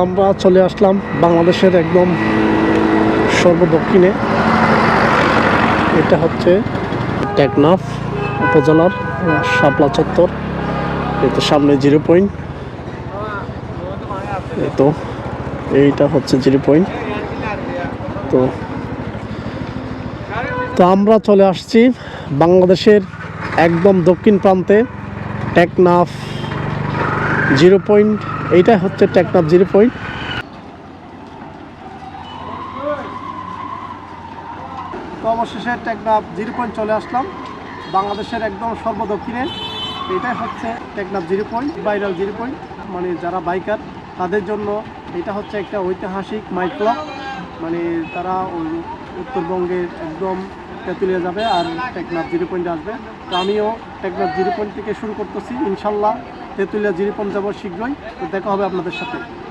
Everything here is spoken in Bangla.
আমরা চলে আসলাম বাংলাদেশের একদম সর্বদক্ষিণে। এটা হচ্ছে টেকনাফ উপজেলার শাপলা চত্বর। এই তো সামনে জিরো পয়েন্ট। তো, এইটা হচ্ছে জিরো পয়েন্ট। তো তো আমরা চলে আসছি বাংলাদেশের একদম দক্ষিণ প্রান্তে। Teknaf zero point. এইটা হচ্ছে টেকনাফ জিরো পয়েন্ট। তো অবশেষে টেকনাফ জিরো পয়েন্ট চলে আসলাম। বাংলাদেশের একদম সর্বদক্ষিণে। এটাই হচ্ছে Teknaf zero point viral zero point. মানে যারা বাইকার তাদের জন্য এটা হচ্ছে একটা ঐতিহাসিক মাইক ক্লাব মানে তারা ওই উত্তরবঙ্গের একদম তেঁতুলিয়া যাবে আর টেকনাফ জিরো পয়েন্টে আসবে। তো আমিও টেকনাফ জিরো পয়েন্ট থেকে শুরু করতেছি, ইনশাল্লাহ। তেঁতুলিয়া জিরি পঞ্চাবর শীঘ্রই। দেখা হবে আপনাদের সাথে।